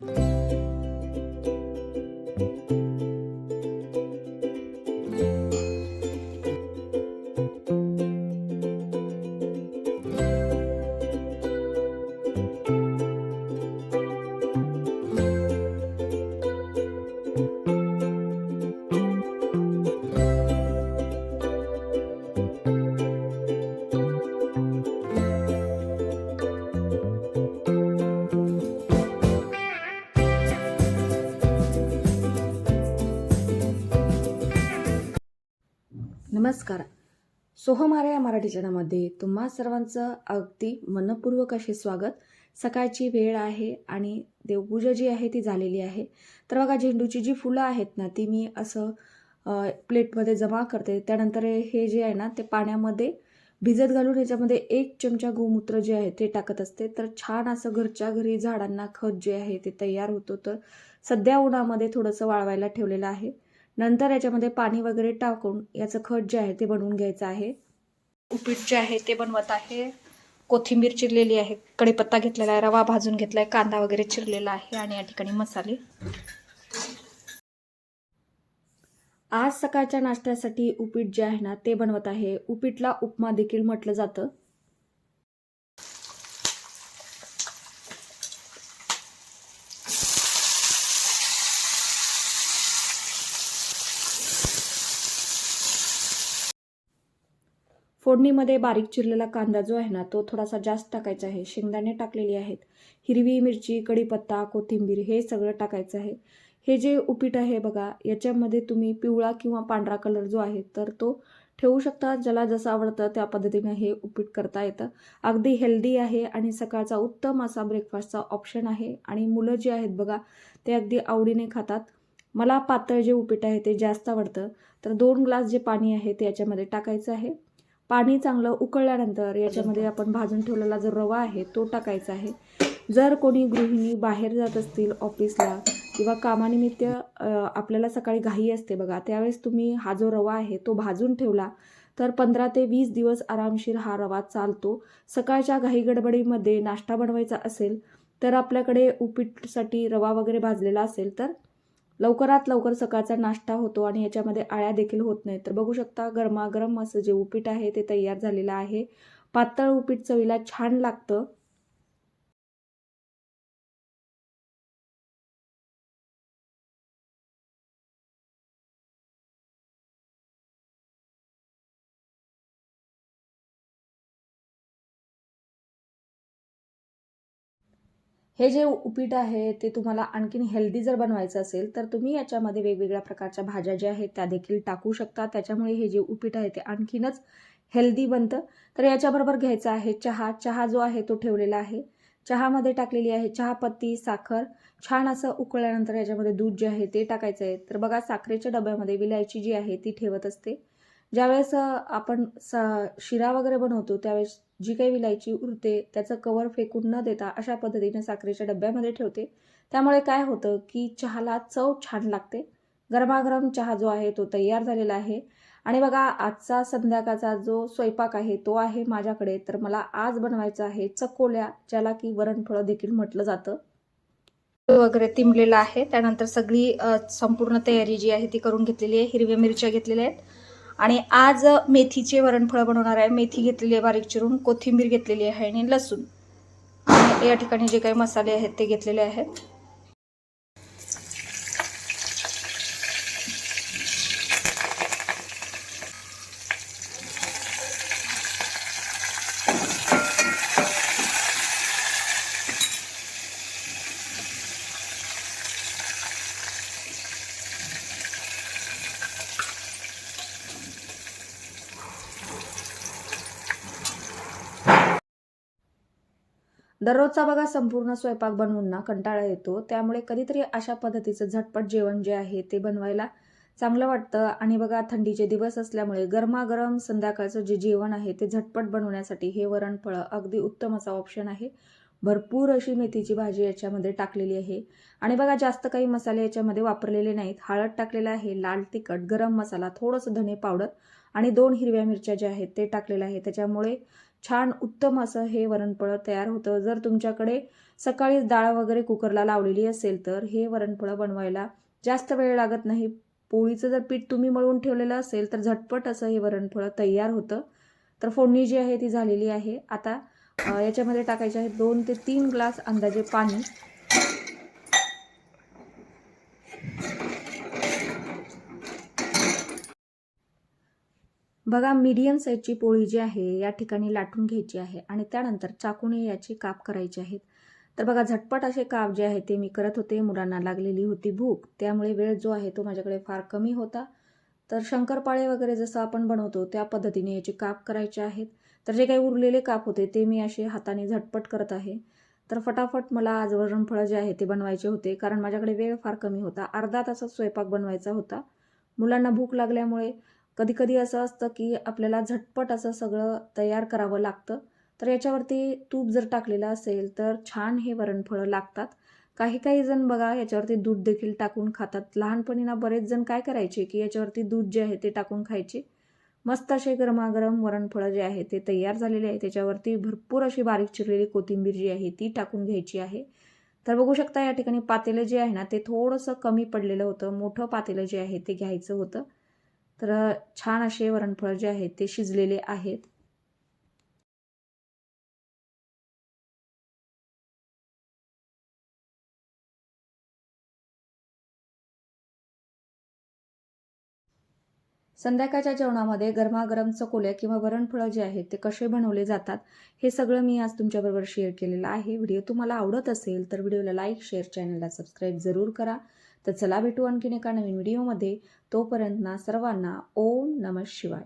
Música नमस्कार. सोहमारा या मराठी चॅनलमध्ये तुम्हा सर्वांचं अगदी मनपूर्वक असे स्वागत. सकाळची वेळ आहे आणि देवपूजा जी आहे ती झालेली आहे. तर बघा झेंडूची जी फुलं आहेत ना ती मी असं प्लेटमध्ये जमा करते. त्यानंतर हे जे आहे ना ते पाण्यामध्ये भिजत घालून याच्यामध्ये एक चमचा गोमूत्र जे आहे ते टाकत असते. तर छान असं घरच्या घरी झाडांना खत जे आहे ते तयार होतं. तर सध्या उन्हामध्ये थोडंसं वाळवायला ठेवलेलं आहे. नंतर याच्यामध्ये पाणी वगैरे टाकून याचं खत जे आहे ते बनवून घ्यायचं आहे. उपीट जे आहे ते बनवत आहे. कोथिंबीर चिरलेली आहे कढीपत्ता घेतलेला आहे रवा भाजून घेतला आहे कांदा वगैरे चिरलेला आहे आणि या ठिकाणी मसाले. आज सकाळच्या नाश्त्यासाठी उपीट जे आहे ना ते बनवत आहे. उपीटला उपमा देखील म्हटलं जातं. फोडणीमध्ये बारीक चिरलेला कांदा जो आहे ना तो थोडासा जास्त टाकायचा आहे. शेंगदाणे टाकलेली आहेत. हिरवी मिरची कढीपत्ता कोथिंबीर हे सगळं टाकायचं आहे. हे जे उपीट आहे बघा याच्यामध्ये तुम्ही पिवळा किंवा पांढरा कलर जो आहे तर तो ठेवू शकता. ज्याला जसं आवडतं त्या पद्धतीने हे उपीट करता येतं. अगदी हेल्दी आहे आणि सकाळचा उत्तम असा ब्रेकफास्टचा ऑप्शन आहे. आणि मुलं जे आहेत बघा ते अगदी आवडीने खातात. मला पातळ जे उपीट आहे ते जास्त आवडतं. तर दोन ग्लास जे पाणी आहे ते याच्यामध्ये टाकायचं आहे. पाणी चांगलं उकळल्यानंतर याच्यामध्ये आपण भाजून ठेवलेला जो रवा आहे तो टाकायचा आहे. जर कोणी गृहिणी बाहेर जात असतील ऑफिसला किंवा कामानिमित्त आपल्याला सकाळी घाई असते बघा त्यावेळेस तुम्ही हा जो रवा आहे तो भाजून ठेवला तर पंधरा ते वीस दिवस आरामशीर हा रवा चालतो. सकाळच्या घाई गडबडीमध्ये नाश्ता बनवायचा असेल तर आपल्याकडे उपीटसाठी रवा वगैरे भाजलेला असेल तर लवकरात लवकर सकाळचा नाश्ता होतो आणि याच्यामध्ये आळ्या देखील होत नाहीत. तर बघू शकता गरमागरम असं जे उपीट आहे ते तयार झालेलं आहे. पातळ उपीट चवीला छान लागतं. हे जे उपीट आहे ते तुम्हाला आणखीन हेल्दी जर बनवायचं असेल तर तुम्ही याच्यामध्ये वेगवेगळ्या प्रकारच्या भाज्या ज्या आहेत त्या देखील टाकू शकता. त्याच्यामुळे हे जे उपीट आहे ते आणखीनच हेल्दी बनतं. तर याच्याबरोबर घ्यायचा आहे चहा. चहा जो आहे तो ठेवलेला आहे. चहामध्ये टाकलेली आहे चहापत्ती साखर. छान असं उकळल्यानंतर याच्यामध्ये दूध जे आहे ते टाकायचं आहे. तर बघा साखरेच्या डब्यामध्ये विलायची जी आहे ती ठेवत असते. ज्यावेळेस आपण स शिरा वगैरे बनवतो त्यावेळेस जी काही विलायची उरते त्याचं कवर फेकून न देता अशा पद्धतीने साखरेच्या डब्यामध्ये ठेवते. त्यामुळे काय होतं की चहाला चव छान लागते. गरमागरम चहा जो आहे तो तयार झालेला आहे. आणि बघा आजचा संध्याकाळचा जो स्वयंपाक आहे तो आहे माझ्याकडे. तर मला आज बनवायचा आहे चकोल्या ज्याला की वरणफळं देखील म्हटलं जातं. वगैरे तिंबलेला आहे. त्यानंतर सगळी संपूर्ण तयारी जी आहे ती करून घेतलेली आहे. हिरव्या मिरच्या घेतलेल्या आहेत. आणि आज मेथीचे वरणफळं बनवणार आहे. मेथी घेतलेली आहे बारीक चिरून कोथिंबीर घेतलेली आहे आणि लसूण. या ठिकाणी जे काही मसाले आहेत ते घेतलेले आहेत. दररोजचा बघा संपूर्ण स्वयंपाक बनवून ना कंटाळा येतो. त्यामुळे कधीतरी अशा पद्धतीचं झटपट जेवण जे आहे ते बनवायला चांगलं वाटतं. आणि बघा थंडीचे दिवस असल्यामुळे गरमागरम संध्याकाळचं जे जेवण आहे ते झटपट बनवण्यासाठी हे वरणफळं अगदी उत्तम असा ऑप्शन आहे. भरपूर अशी मेथीची भाजी याच्यामध्ये टाकलेली आहे. आणि बघा जास्त काही मसाले याच्यामध्ये वापरलेले नाहीत. हळद टाकलेलं आहे लाल तिखट गरम मसाला थोडंसं धने पावडर आणि दोन हिरव्या मिरच्या ज्या आहेत ते टाकलेलं आहे. त्याच्यामुळे छान उत्तम असं हे वरणफळं तयार होतं. जर तुमच्याकडे सकाळीच डाळ वगैरे कुकरला लावलेली असेल तर हे वरणफळं बनवायला जास्त वेळ लागत नाही. पोळीचं जर पीठ तुम्ही मळून ठेवलेलं असेल तर झटपट असं हे वरणफळं तयार होतं. तर फोडणी जी आहे ती झालेली आहे. आता याच्यामध्ये टाकायचे आहे दोन ते तीन ग्लास अंदाजे पाणी. बघा मीडियम साईजची पोळी जी आहे या ठिकाणी लाटून घ्यायची आहे आणि त्यानंतर चाकूने याची काप करायची आहेत. तर बघा झटपट असे काप जे आहे ते मी करत होते. मुलांना लागलेली होती भूक. त्यामुळे वेळ जो आहे तो माझ्याकडे फार कमी होता. तर शंकरपाळे वगैरे जसं आपण बनवतो त्या पद्धतीने याचे काप करायचे आहेत. तर जे काही उरलेले काप होते ते मी असे हाताने झटपट करत आहे. तर फटाफट मला आज वरणफळं जे आहे ते बनवायचे होते कारण माझ्याकडे वेळ फार कमी होता. अर्धा तासात स्वयंपाक बनवायचा होता. मुलांना भूक लागल्यामुळे कधी कधी असं असतं की आपल्याला झटपट असं सगळं तयार करावं लागतं. तर याच्यावरती तूप जर टाकलेलं असेल तर छान हे वरणफळं लागतात. काही काही जण बघा याच्यावरती दूध देखील टाकून खातात. लहानपणी ना बरेच जण काय करायचे की याच्यावरती दूध जे आहे ते टाकून खायचे. मस्त असे गरमागरम वरणफळं जे आहे ते तयार झालेले आहे. त्याच्यावरती भरपूर अशी बारीक चिरलेली कोथिंबीर जी आहे ती टाकून घ्यायची आहे. तर बघू शकता या ठिकाणी पातेलं जे आहे ना ते थोडंसं कमी पडलेलं होतं. मोठं पातेलं जे आहे ते घ्यायचं होतं. तर छान असे वरणफळ जे आहेत ते शिजलेले आहेत. संध्याकाळच्या जेवणामध्ये गरमागरम चकोल्या किंवा वरणफळं जे आहेत ते कसे बनवले जातात हे सगळं मी आज तुमच्याबरोबर शेअर केलेलं आहे. व्हिडिओ तुम्हाला आवडत असेल तर व्हिडिओला लाईक शेअर चॅनलला सबस्क्राईब जरूर करा. तर चला भेटू आणखीन एका नवीन व्हिडिओमध्ये. तोपर्यंत ना सर्वांना ओम नम शिवाय.